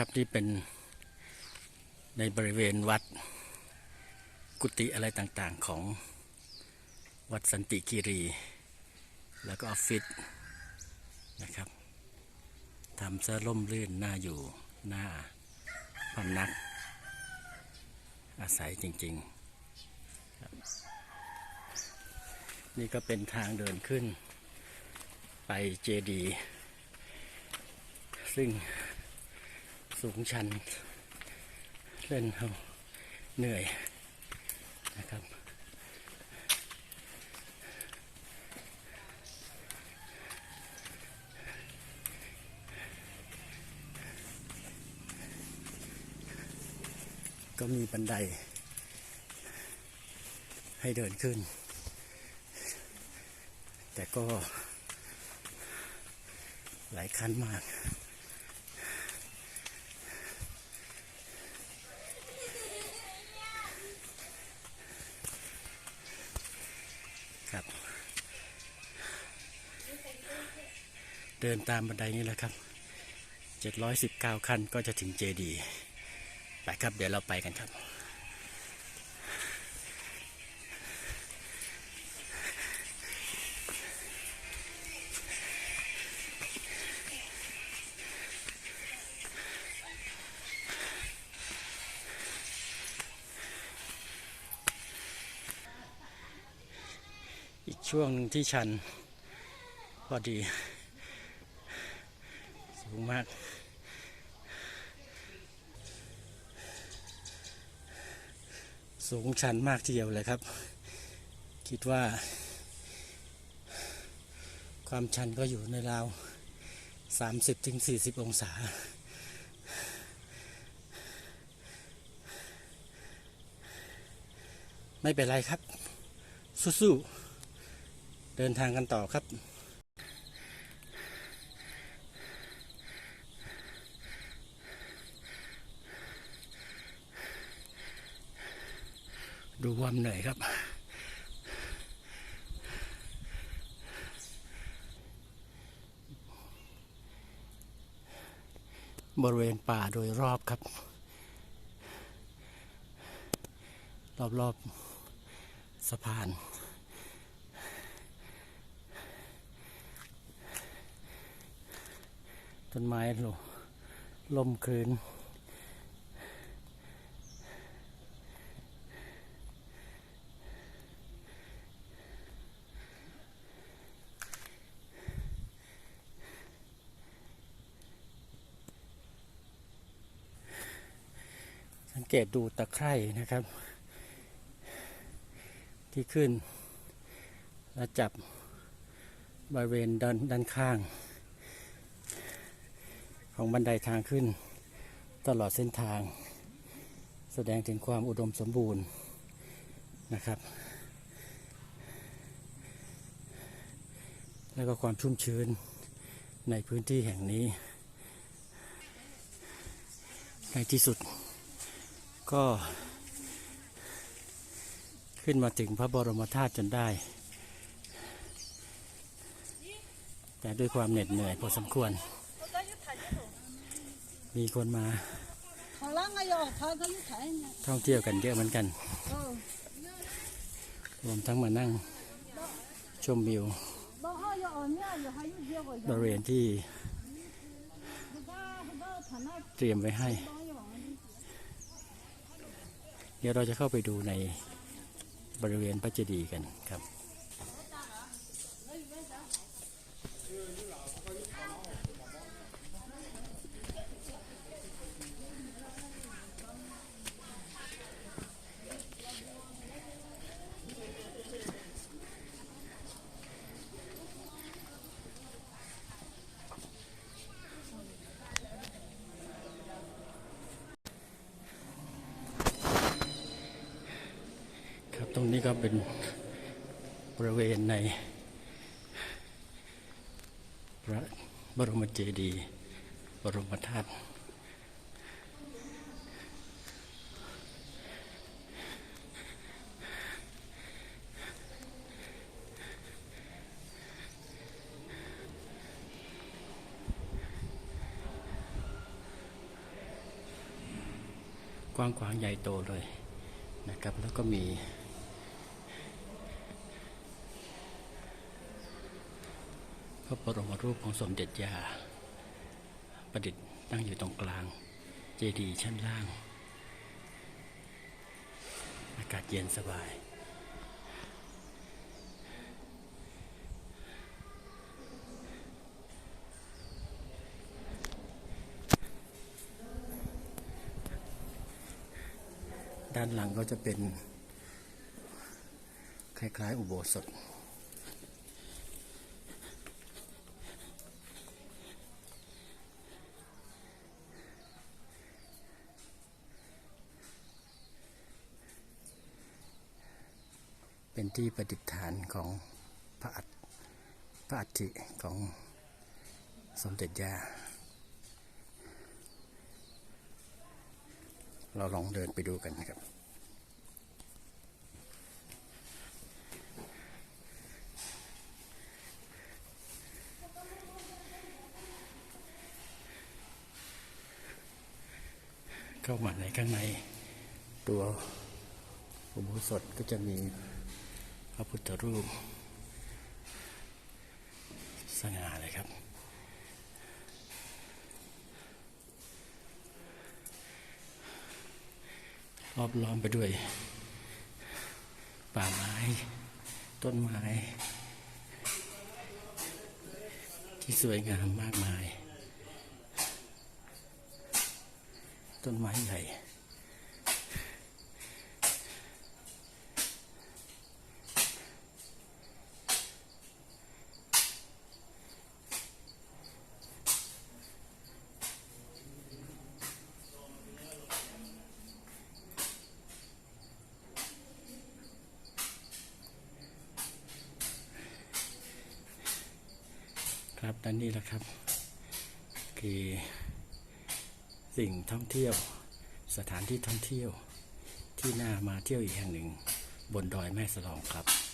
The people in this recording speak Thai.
ครับนี่เป็นในบริเวณวัดกุฏิอะไรต่างๆของวัดสันติคีรี แล้วก็ออฟฟิศนะครับทำซะร่มรื่นน่าอยู่น่าพำนัก อาศัยจริงๆ นี่ก็เป็นทางเดินขึ้นไปเจดีย์ซึ่ง สูงชัน เล่นเอาเหนื่อยนะครับ ก็มีบันได ให้เดินขึ้น แต่ก็หลายขั้นมาก ครับ เดินตามบันไดนี้แหละครับ 719 ขั้นก็จะถึงเจดีไปครับ เดี๋ยวเราไปกันครับ อีกช่วงหนึ่งที่ชัน พอดี สูงมาก สูงชันมากทีเดียวเลยครับ คิดว่า ความชันก็อยู่ในราว 30-40ถึงองศาไม่เป็นไรครับ สู้ๆ เดินทางกันต่อครับ ดูความเหนื่อยครับบริเวณป่าโดยรอบครับ รอบๆสะพาน ต้นไม้ลมลมคลืนสังเกตดูตะไคร่นะครับ ที่ขึ้น และจับบริเวณด้านด้านข้าง ของบันไดทางขึ้นตลอดเส้นทาง แสดงถึงความอุดมสมบูรณ์นะครับ แล้วก็ความชุ่มชื้นในพื้นที่แห่งนี้ ในที่สุดก็ขึ้นมาถึงพระบรมธาตุจนได้ แต่ด้วยความเหน็ดเหนื่อยพอสมควร มีคนมาท่องเที่ยวกันเยอะเหมือนกันรวมทั้งมานั่งชมวิวบริเวณที่ เตรียมไว้ให้ เดี๋ยวเราจะเข้าไปดูในบริเวณพระเจดีย์กันครับ เป็นบริเวณในพระบรมเจดีย์บรมธาตุกว้างขวางใหญ่โตเลยนะครับ แล้วก็มี พระบรมรูปของสมเด็จย่าประดิษฐ์ตั้งอยู่ตรงกลาง เจดีย์ชั้นล่าง อากาศเย็นสบาย ด้านหลังก็จะเป็น คล้าย ๆ อุโบสถ เป็นที่ประดิษฐานของพระอัฐพระอัฐิของสมเด็จย่า เราลองเดินไปดูกันนะครับ เข้ามาในข้างในตัวอุโบสถก็จะมี พระพุทธรูป สง่าเลยครับรอบล้อมไปด้วย ป่าไม้ ต้นไม้ ที่สวยงามมากมาย ต้นไม้ใหญ่ ครับและนี่แหละครับ คือสิ่งท่องเที่ยว สถานที่ท่องเที่ยวที่น่ามาเที่ยวอีกแห่งหนึ่ง บนดอยแม่สลองครับ